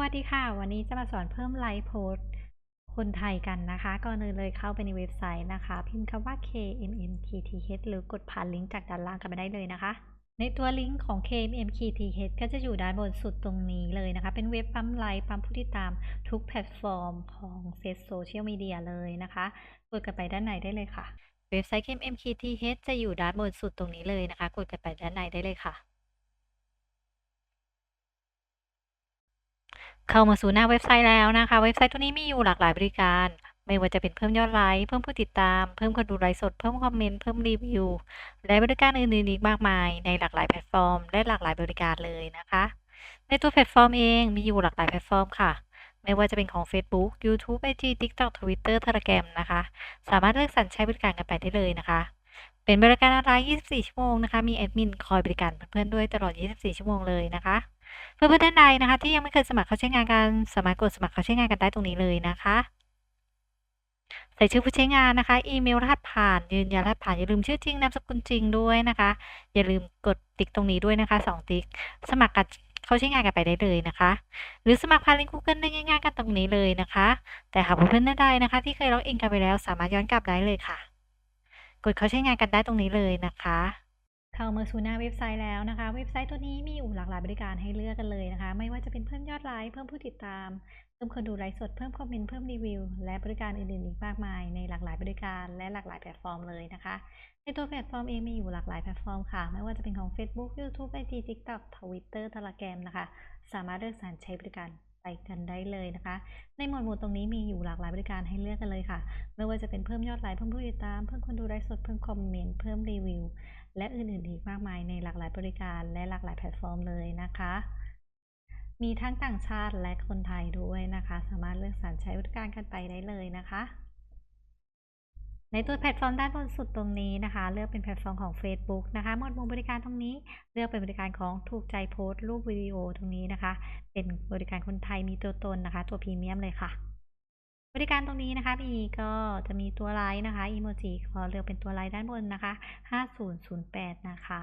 วัสดีค่ะ วันนี้จะมาสอนเพิ่มไลฟ์โพสคนไทยกันนะคะ ก่อนอื่นเลยเข้าไปในเว็บไซต์นะคะ พิมพ์คำว่า KMMKTH หรือกดผ่านลิงก์จากด้านล่างกันไปได้เลยนะคะ ในตัวลิงก์ของ KMMKTH ก็จะอยู่ด้านบนสุดตรงนี้เลยนะคะ เป็นเว็บปั๊มไลฟ์ปั๊มผู้ติดตามทุกแพลตฟอร์มของเซตโซเชียลมีเดียเลยนะคะกดกันไปด้านในได้เลยค่ะ เว็บไซต์ KMMKTH จะอยู่ด้านบนสุดตรงนี้เลยนะคะ กดกันไปด้านในได้เลยค่ะ เข้ามาสู่หน้าเว็บไซต์แล้วนะคะ เว็บไซต์ตัวนี้มีอยู่หลากหลายบริการ ไม่ว่าจะเป็นเพิ่มยอดไลค์เพิ่มผู้ติดตาม เพิ่มคนดูไลฟ์สด เพิ่มคอมเมนต์เพิ่มรีวิว และบริการอื่นๆอีกมากมาย ในหลากหลายแพลตฟอร์ม และหลากหลายบริการเลยนะคะ ในตัวแพลตฟอร์มเองมีอยู่หลากหลายแพลตฟอร์มค่ะไม่ว่าจะเป็นของ Facebook YouTube IG TikTok Twitter Telegram นะคะ สามารถเลือกสรรใช้บริการกันไปได้เลยนะคะ เป็นบริการออนไลน์ 24 ชั่วโมงนะคะ มีแอดมินคอยบริการเพื่อนๆด้วยตลอด 24 ชั่วโมงเลยนะคะ เพื่อนๆท่านใดนะคะ ที่ยังไม่เคยสมัครเข้าใช้งานกันสามารถกดสมัครเข้าใช้งานกันได้ตรงนี้เลยนะคะ ใส่ชื่อผู้ใช้งานนะคะ อีเมลรหัสผ่านยืนยันรหัสผ่านอย่าลืมชื่อจริงนามสกุลจริงด้วยนะคะ อย่าลืมกดติ๊กตรงนี้ด้วยนะคะ2ติ๊กสมัครกันเข้าใช้งานกันไปได้เลยนะคะ หรือสมัครผ่านลิงก์ Google ได้ง่ายๆกันตรงนี้เลยนะคะ แต่หากเพื่อนๆท่านใดนะคะ ที่เคยล็อกอินกันไปแล้วสามารถย้อนกลับได้เลยค่ะ กดเข้าใช้งานกันได้ตรงนี้เลยนะคะ เข้ามาสู่หน้าเว็บไซต์แล้วนะคะ เว็บไซต์ตัวนี้มีอยู่หลากหลายบริการให้เลือกกันเลยนะคะ ไม่ว่าจะเป็นเพิ่มยอดไลค์เพิ่มผู้ติดตาม เพิ่มคนดูไลฟ์สดเพิ่มคอมเมนต์เพิ่มรีวิว และบริการอื่นๆอีกมากมาย ในหลากหลายบริการและหลากหลายแพลตฟอร์มเลยนะคะ ในตัวแพลตฟอร์มเองมีอยู่หลากหลายแพลตฟอร์มค่ะ ไม่ว่าจะเป็นของ Facebook YouTube IG TikTok Twitter Telegram นะคะ สามารถเลือกสรรใช้บริการ ไปกันได้เลยนะคะ ในหมวดหมู่ตรงนี้มีอยู่หลากหลายบริการให้เลือกกันเลยค่ะ ไม่ว่าจะเป็นเพิ่มยอดไลค์เพิ่มผู้ติดตาม เพิ่มคนดูไลฟ์สดเพิ่มคอมเมนต์เพิ่มรีวิว และอื่นๆอีกมากมายในหลากหลายบริการและหลากหลายแพลตฟอร์มเลยนะคะ มีทั้งต่างชาติและคนไทยด้วยนะคะ สามารถเลือกสรรใช้บริการกันไปได้เลยนะคะ ในตัวแพลตฟอร์มด้านบนสุดตรงนี้นะคะ เลือกเป็นแพลตฟอร์มของ Facebook นะคะหมวดหมู่บริการตรงนี้ เลือกเป็นบริการของถูกใจโพสต์รูปวิดีโอตรงนี้นะคะ เป็นบริการคนไทยมีตัวตนนะคะ ตัวพรีเมียมเลยค่ะ บริการตรงนี้นะคะมีก็จะมีตัวไลน์นะคะอีโมจิขอเลือกเป็นตัวไลน์ด้านบนนะคะ 5008 นะคะ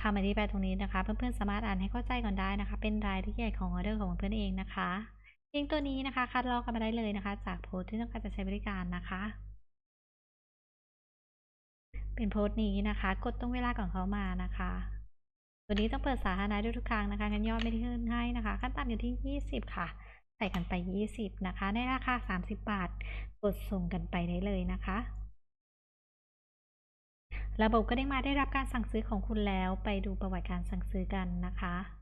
คำอธิบายตรงนี้นะคะ เพื่อนๆสามารถอ่านให้เข้าใจก่อนได้นะคะ เป็นรายละเอียดของออเดอร์ของเพื่อนเองนะคะ ลิงก์ตัวนี้นะคะ คัดลอกกันมาได้เลยนะคะ จากโพสต์ที่ต้องการจะใช้บริการนะคะ เป็นโพสต์นี้นะคะ กดตรงเวลาก่อนเขามานะคะ ตัวนี้ต้องเปิดสาธารณะด้วยทุกครั้งนะคะงั้นยอดไม่ได้ขึ้นให้นะคะ ขั้นต่ำอยู่ที่ 20 ค่ะ ใส่กันไป 20 นะคะ ในราคา 30 บาท กดส่งกันไปได้เลยนะคะระบบก็ได้มาได้รับการสั่งซื้อของคุณแล้ว ไปดูประวัติการสั่งซื้อกันนะคะ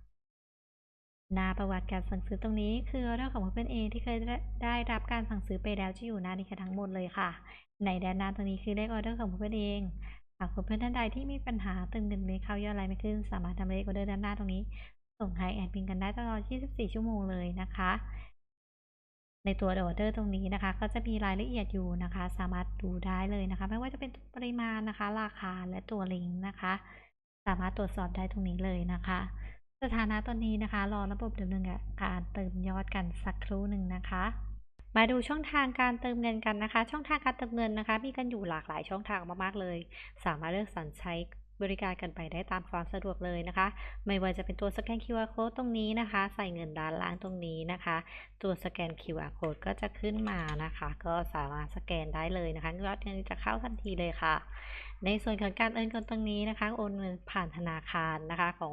หน้าประวัติการสั่งซื้อตรงนี้คือออเดอร์ของเพื่อนเองที่เคยได้รับการสั่งซื้อไปแล้วจะอยู่หน้านี้กันทั้งหมดเลยค่ะ ในด้านหน้าตรงนี้คือเลขออเดอร์ของเพื่อนเองหากเพื่อนท่านใดที่มีปัญหาติมเงินไม่เข้ายอดไลน์ไม่ขึ้น สามารถทำเลขออเดอร์ด้านหน้าตรงนี้ ส่งให้แอดมินกันได้ตลอด 24 ชั่วโมงเลยนะคะ ในตัวออเดอร์ตรงนี้นะคะ ก็จะมีรายละเอียดอยู่นะคะ สามารถดูได้เลยนะคะ ไม่ว่าจะเป็นปริมาณนะคะ ราคาและตัวลิงก์นะคะ สามารถตรวจสอบได้ตรงนี้เลยนะคะ สถานะตอนนี้นะคะ รอระบบดำเนินการเติมยอดกันสักครู่หนึ่งนะคะ มาดูช่องทางการเติมเงินกันนะคะ ช่องทางการเติมเงินนะคะ มีกันอยู่หลากหลายช่องทางมากๆเลย สามารถเลือกสรรใช้บริการกันไปได้ตามความสะดวกเลยนะคะ ไม่ว่าจะเป็นตัวสแกน QR code ตรงนี้นะคะ ใส่เงินด้านล่างตรงนี้นะคะ ตัวสแกน QR code ก็จะขึ้นมานะคะ ก็สามารถสแกนได้เลยนะคะยอดเงินจะเข้าทันทีเลยค่ะ ในส่วนของการโอนเงินตรงนี้นะคะ โอนเงินผ่านธนาคารนะคะของ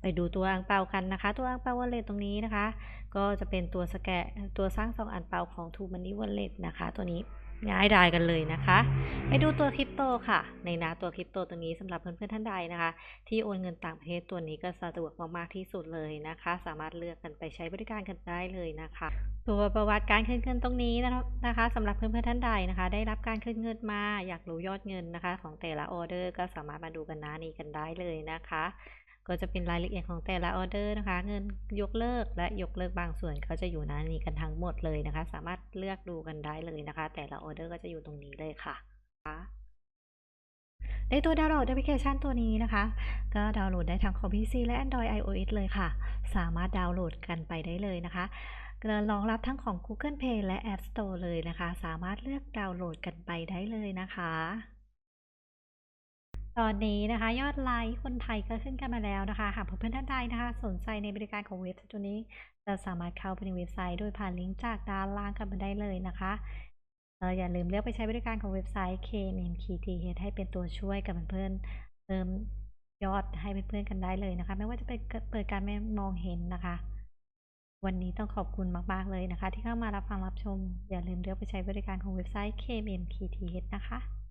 ไปดูตัวอังเปากันนะคะ ตัวอังเปาวอลเล็ตตรงนี้นะคะ ก็จะเป็นตัวสแกตัวสร้างซองอังเปาของ t ูมันนี่วอลเล็ตนะคะ ตัวนี้ง่ายดายกันเลยนะคะ ไปดูตัวคริปโตค่ะ ในน้าตัวคริปโตตัวนี้สำหรับเพื่อนๆท่านใดนะคะ ที่โอนเงินต่างประเทศตัวนี้ก็สะดวกมากๆที่สุดเลยนะคะ สามารถเลือกกันไปใช้บริการกันได้เลยนะคะ ตัวประวัติการคืนเงินตรงนี้นะคะสำหรับเพื่อนๆท่านใดนะคะ ได้รับการคืนเงินมาอยากรู้ยอดเงินนะคะ ของแต่ละออเดอร์ก็สามารถมาดูกันหน้านี้กันได้เลยนะคะ ก็จะเป็นรายละเอียดของแต่ละออเดอร์นะคะ เงินยกเลิกและยกเลิกบางส่วนเขาจะอยู่หน้านี้กันทั้งหมดเลยนะคะ สามารถเลือกดูกันได้เลยนะคะ แต่ละออเดอร์ก็จะอยู่ตรงนี้เลยค่ะในตัวดาวน์โหลดแอปพลิเคชันตัวนี้นะคะ ก็ดาวน์โหลดได้ทั้งคอม PC และ Android iOS เลยค่ะ สามารถดาวน์โหลดกันไปได้เลยนะคะรองรับทั้งของ Google Play และ App Store เลยนะคะ สามารถเลือกดาวน์โหลดกันไปได้เลยนะคะ ตอนนี้นะคะ ยอดไลค์คนไทยก็ขึ้นกันมาแล้วนะคะ หากเพื่อนๆท่านใดนะคะ สนใจในบริการของเว็บตัวนี้จะสามารถเข้าไปในเว็บไซต์โดยผ่านลิงก์จากด้านล่างกันมาได้เลยนะคะเอออย่าลืมเลือกไปใช้บริการของเว็บไซต์ KMMKTH ให้เป็นตัวช่วยกับเพื่อนเติมยอดให้เพื่อนๆกันได้เลยนะคะ ไม่ว่าจะเป็นเปิดการไม่มองเห็นนะคะ วันนี้ต้องขอบคุณมากๆเลยนะคะ ที่เข้ามารับฟังรับชม อย่าลืมเลือกไปใช้บริการของเว็บไซต์ KMMKTH นะคะ